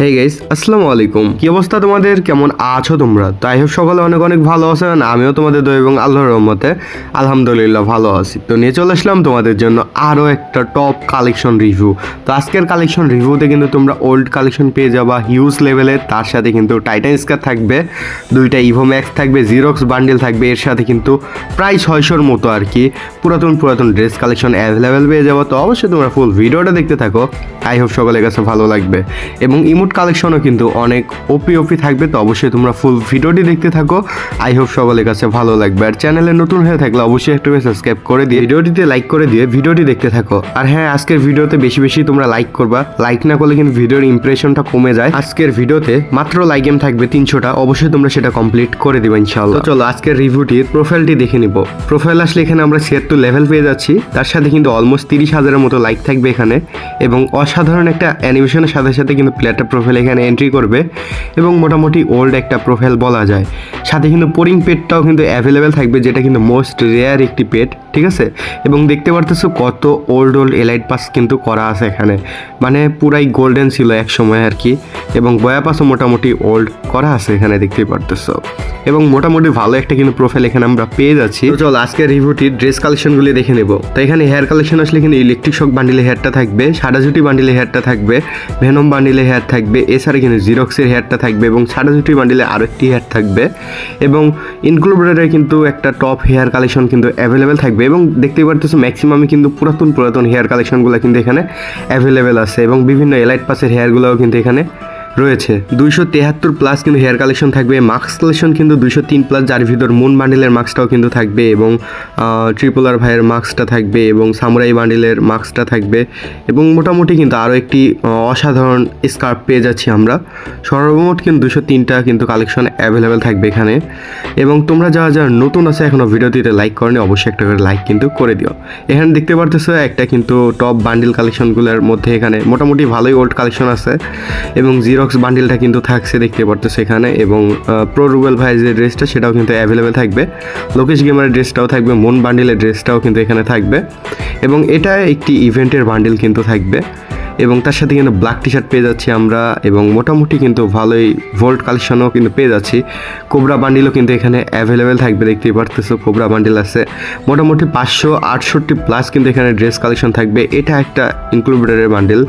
Hey guys আসসালামু আলাইকুম। কি অবস্থা তোমাদের? কেমন আছো তোমরা? তো আই হোপ সকলে অনেক অনেক ভালো আছেন, আমিও তোমাদের দই এবং আল্লাহর রহমতে আলহামদুলিল্লাহ ভালো আছি। তো নিয়ে চলে আসলাম তোমাদের জন্য আরও একটা টপ কালেকশন রিভিউ তো আজকের কালেকশন রিভিউতে কিন্তু তোমরা ওল্ড কালেকশন পেয়ে যাবা হিউজ লেভেলের তার সাথে কিন্তু টাইটান স্কার থাকবে, দুইটা ইভো ম্যাক্স থাকবে জিরক্স বান্ডেল থাকবে। এর সাথে কিন্তু প্রায় ছয়শোর মতো আর কি পুরাতন পুরাতন ড্রেস কালেকশন অ্যাভেলেবেল পেয়ে যাব। তো অবশ্যই তোমরা ফুল ভিডিওটা দেখতে থাকো। আই হোপ সকলের কাছে ভালো লাগবে। এবং ইমোট কালেকশনও কিন্তু অনেক ওপি ওপি থাকবে, তো অবশ্যই তোমরা ফুল ভিডিওটি দেখতে থাকো। আই হোপ সকলের কাছে ভালো লাগবে। আর চ্যানেলে নতুন হয়ে থাকলে অবশ্যই একটু সাবস্ক্রাইব করে দিয়ে ভিডিওটিতে লাইক করে দিয়ে ভিডিওটি দেখতে থাকো। আর হ্যাঁ আজকের ভিডিওতে বেশি বেশি তোমরা লাইক করবা। লাইক না করলে কিন্তু ভিডিওর ইমপ্রেশনটা কমে যায়। আজকের ভিডিওতে মাত্র লাইক গেম থাকবে তিনশোটা। অবশ্যই তোমরা সেটা কমপ্লিট করে দিবে ইনশাআল্লাহ। তো চলো, আজকের রিভিউটির প্রোফাইলটি দেখে নিব। প্রোফাইল আসলে এখানে আমরা ছিয়াত্তর লেভেল পেয়ে যাচ্ছি। তার সাথে কিন্তু অলমোস্ট তিরিশ হাজারের মতো লাইক থাকবে এখানে। এবং অসাধারণ একটা অ্যানিমেশনের সাথে সাথে কিন্তু প্লেয়ারটা প্রোফাইল এখানে এন্ট্রি করবে এবং মোটামুটি ওল্ড একটা প্রোফাইল বলা যায়। সাথে কিন্তু পোরিং পেটটাও কিন্তু অ্যাভেলেবেল থাকবে, যেটা কিন্তু মোস্ট রেয়ার একটি পেট, ঠিক আছে? এবং দেখতে পারতেছো কত ওল্ড ওল্ড এলাইট পাস কিন্তু করা আছে এখানে। মানে পুরাই গোল্ডেন ছিল এক সময় আর কি, এবং বয়া পাসও মোটামুটি ওল্ড করা আছে এখানে, দেখতে পারতেছো। এবং মোটামুটি ভালো একটা কিন্তু প্রোফাইল এখানে আমরা পেয়ে যাচ্ছি। চল, আজকের রিভিউটি ড্রেস কালেকশনগুলি দেখে নেব। তো এখানে হেয়ার কালেকশন আসলে কিন্তু ইলেকট্রিক শক বান্ডিলে হেয়ারটা থাকবে সাদাজুটি বান্ডিলে হেয়ারটা থাকবে ভেনম বান্ডিলে হেয়ার থাকবে, এছাড়া কিন্তু জিরক্সের হেয়ারটা থাকবে, এবং সাদাজুটি বান্ডিলে আরও একটি হেয়ার থাকবে। এবং ইনক্লুডেডের কিন্তু একটা টপ হেয়ার কালেকশন কিন্তু অ্যাভেলেবেল থাকবে এবং দেখতে পারতেছো ম্যাক্সিমামই কিন্তু পুরাতন পুরাতন হেয়ার কালেকশনগুলো কিন্তু এখানে অ্যাভেলেবেল আছে এবং বিভিন্ন এলাইট পাসের হেয়ারগুলোও কিন্তু এখানে রয়েছে। দুইশো তেহাত্তর প্লাস কিন্তু হেয়ার কালেকশন থাকবে মাস্ক কালেকশন কিন্তু দুইশো তিন প্লাস যার ভিতর মুন বান্ডিলের মাস্কটাও কিন্তু থাকবে এবং ট্রিপলার ভাইয়ের মাস্কটা থাকবে এবং সামুরাই বান্ডিলের মাস্কটা থাকবে এবং মোটামুটি কিন্তু আরও একটি অসাধারণ স্কার্ফ পেয়ে যাচ্ছি আমরা। সর্বমোট কিন্তু দুশো তিনটা কিন্তু কালেকশন অ্যাভেলেবেল থাকবে এখানে। এবং তোমরা যারা যারা নতুন আছে এখনও ভিডিওটিতে লাইক করনি, অবশ্যই একটা করে লাইক কিন্তু করে দিও। এখানে দেখতে পারতেছো একটা কিন্তু টপ বান্ডিল কালেকশনগুলোর মধ্যে এখানে মোটামুটি ভালোই ওল্ড কালেকশন আছে এবং জিরক্স বান্ডিলটা কিন্তু থাকছে দেখতে পারতো সেখানে এবং প্রো রুবেল ভাইয়ের যে ড্রেসটা সেটাও কিন্তু অ্যাভেলেবেল থাকবে। লোকেশ গেমারের ড্রেসটাও থাকবে মন বান্ডিলের ড্রেসটাও কিন্তু এখানে থাকবে এবং এটা একটি ইভেন্টের বান্ডিল কিন্তু থাকবে। এবং তার সাথে কিন্তু ব্ল্যাক টি শার্ট পেয়ে যাচ্ছি আমরা এবং মোটামুটি কিন্তু ভালোই ভোল্ট কালেকশনও কিন্তু পেয়ে যাচ্ছি। কোবরা বান্ডিলও কিন্তু এখানে অ্যাভেলেবেল থাকবে, দেখতেই পারতেছো কোবরা বান্ডিল আছে। মোটামুটি পাঁচশো আটষট্টি প্লাস কিন্তু এখানে ড্রেস কালেকশন থাকবে। এটা একটা ইনক্লুডেডের বান্ডেল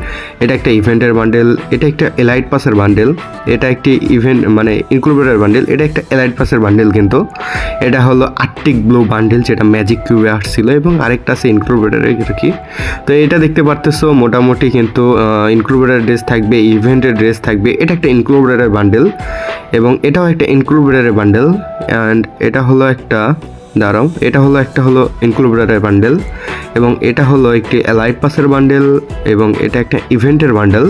এটা একটা ইভেন্টের বান্ডেল এটা একটা এলাইট পাসের বান্ডেল এটা একটি ইভেন্ট মানে ইনক্লুডেডের বান্ডেল এটা একটা এলাইট পাসের বান্ডেল কিন্তু। এটা হলো আর্টিক ব্লু বান্ডেল যেটা ম্যাজিক কিউবে আসছিল এবং আরেকটা আছে ইনক্লুডেডের কি। তো এটা দেখতে পারতেছো, মোটামুটি কিন্তু ইনক্লুডেডের ড্রেস থাকবে ইভেন্টের ড্রেস থাকবে, এটা একটা ইনক্লুডেডের বান্ডেল এবং এটাও একটা ইনক্লুডেডের বান্ডেল অ্যান্ড এটা হলো একটা, দাঁড়াও, এটা হলো একটা হলো ইনক্লুডেডের বান্ডেল এবং এটা হলো একটি লাইট পাসের বান্ডেল এবং এটা একটা ইভেন্টের বান্ডেল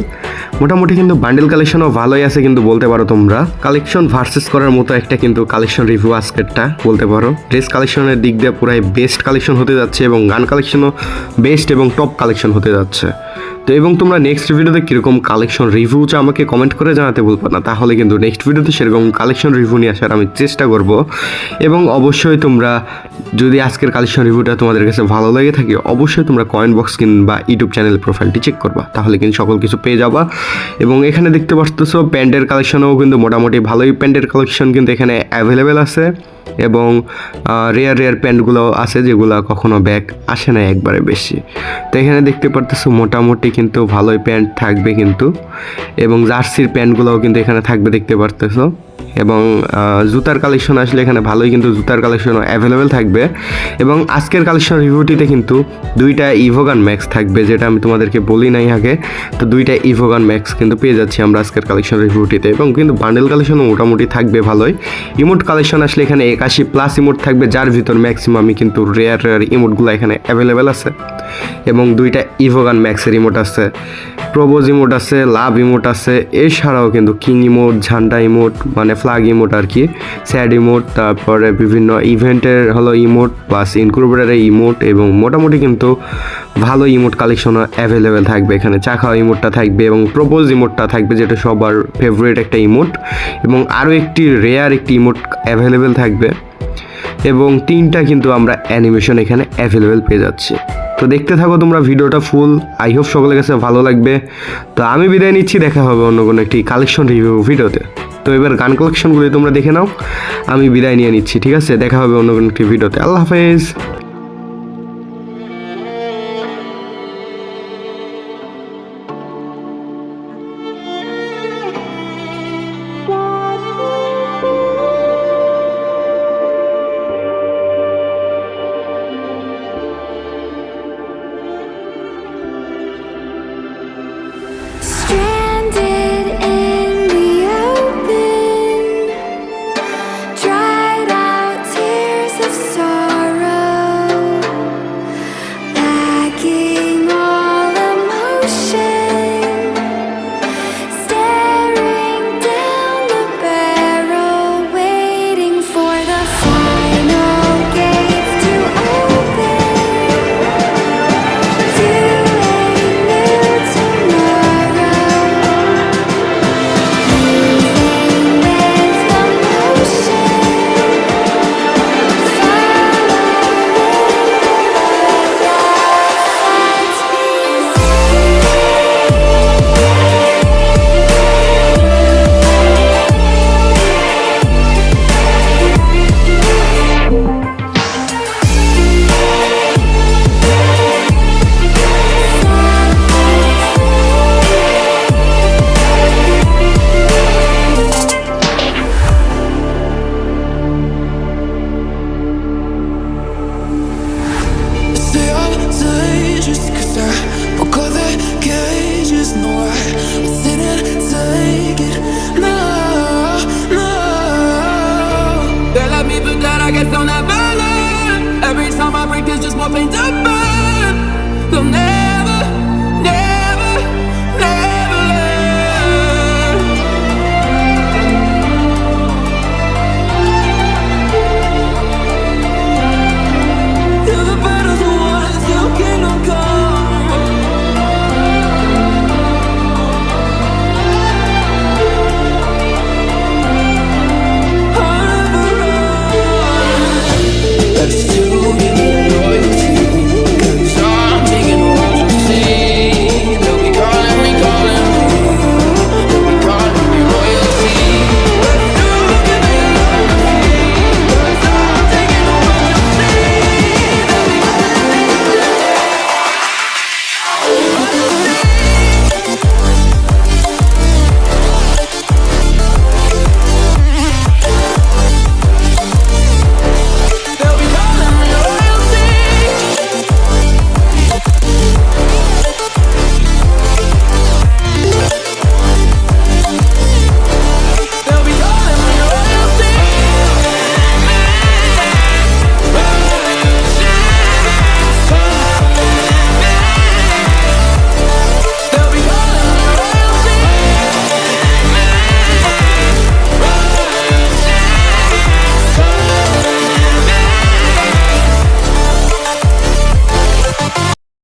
মোটামুটি কিন্তু বান্ডেল কালেকশনও ভালোই আছে কিন্তু বলতে পারো তোমরা। কালেকশন ভার্সেস করার মতো একটা কিন্তু কালেকশন রিভিউ আজকেরটা বলতে পারো। ড্রেস কালেকশনের দিক দিয়ে পুরাই বেস্ট কালেকশন হতে যাচ্ছে এবং গান কালেকশনও বেস্ট এবং টপ কালেকশন হতে যাচ্ছে। তো এবং তোমরা নেক্সট ভিডিওতে কীরকম কালেকশন রিভিউ চা আমাকে কমেন্ট করে জানাতে বলব না। তাহলে কিন্তু নেক্সট ভিডিওতে সেরকম কালেকশন রিভিউ নিয়ে আসার আমি চেষ্টা করব। এবং অবশ্যই তোমরা যদি আজকের কালেকশন রিভিউটা তোমাদের কাছে ভালো লেগে থাকে, অবশ্যই তোমরা কয়েন বক্স কিংবা ইউটিউব চ্যানেল প্রোফাইলটি চেক করবা। তাহলে কিন্তু সকল কিছু পেয়ে যাবা। এবং এখানে দেখতে পাচ্তেছো প্যান্টের কালেকশনও কিন্তু মোটামুটি ভালোই। প্যান্টের কালেকশন কিন্তু এখানে অ্যাভেলেবেল আছে। এবং রেয়ার রেয়ার প্যান্টগুলো আছে যেগুলো কখনো ব্যাগ আসে না একবারে বেশি। তো এখানে দেখতে পারতেছো মোটামুটি কিন্তু ভালোই প্যান্ট থাকবে কিন্তু, এবং জার্সির প্যান্টগুলোও কিন্তু এখানে থাকবে দেখতে পারতেছো। এবং জুতার কালেকশন আসলে এখানে ভালোই কিন্তু জুতার কালেকশনও অ্যাভেলেবেল থাকবে। এবং আজকের কালেকশন রিভিউটিতে কিন্তু দুইটা ইভোগান ম্যাক্স থাকবে, যেটা আমি তোমাদেরকে বলি নাই আগে। তো দুইটা ইভোগান ম্যাক্স কিন্তু পেয়ে যাচ্ছি আমরা আজকের কালেকশন রিভিউটিতে এবং কিন্তু বান্ডেল কালেকশনও মোটামুটি থাকবে ভালোই। ইমোট কালেকশন আসলে এখানে একাশি প্লাস ইমোট থাকবে, যার ভিতর ম্যাক্সিমামই কিন্তু রেয়ার রেয়ার ইমোটগুলো এখানে অ্যাভেলেবেল আছে। এবং দুইটা ইভোগান ম্যাক্সের ইমোট আছে। প্রবোজ ইমোট আছে লাভ ইমোট আছে, এছাড়াও কিন্তু কিং ইমোট ঝান্ডা ইমোট মানে ফ্লাগ ইমোট আর কি স্যাড ইমোট তারপরে বিভিন্ন ইভেন্টের হলো ইমোট প্লাস ইনক্লুডের ইমোট এবং মোটামুটি কিন্তু ভালো ইমোট কালেকশনও অ্যাভেলেবেল থাকবে এখানে। চাখাও ইমোটটা থাকবে এবং প্রপোজ ইমোটটা থাকবে যেটা সবার ফেভারিট একটা ইমোট এবং আরও একটি রেয়ার একটি ইমোট অ্যাভেলেবেল থাকবে এবং তিনটা কিন্তু আমরা অ্যানিমেশন এখানে অ্যাভেলেবেল পেয়ে যাচ্ছি। তো দেখতে থাকো তোমরা ভিডিওটা ফুল। আই হোপ সকলের কাছে ভালো লাগবে। তো আমি বিদায় নিচ্ছি, দেখা হবে অন্য কোনো একটি কালেকশন রিভিউ ভিডিওতে। তো এবার গান কালেকশনগুলি তোমরা দেখে নাও। আমি বিদায় নিয়ে নিচ্ছি, ঠিক আছে? দেখা হবে অন্য কোনো একটি ভিডিওতে। আল্লাহ হাফেজ!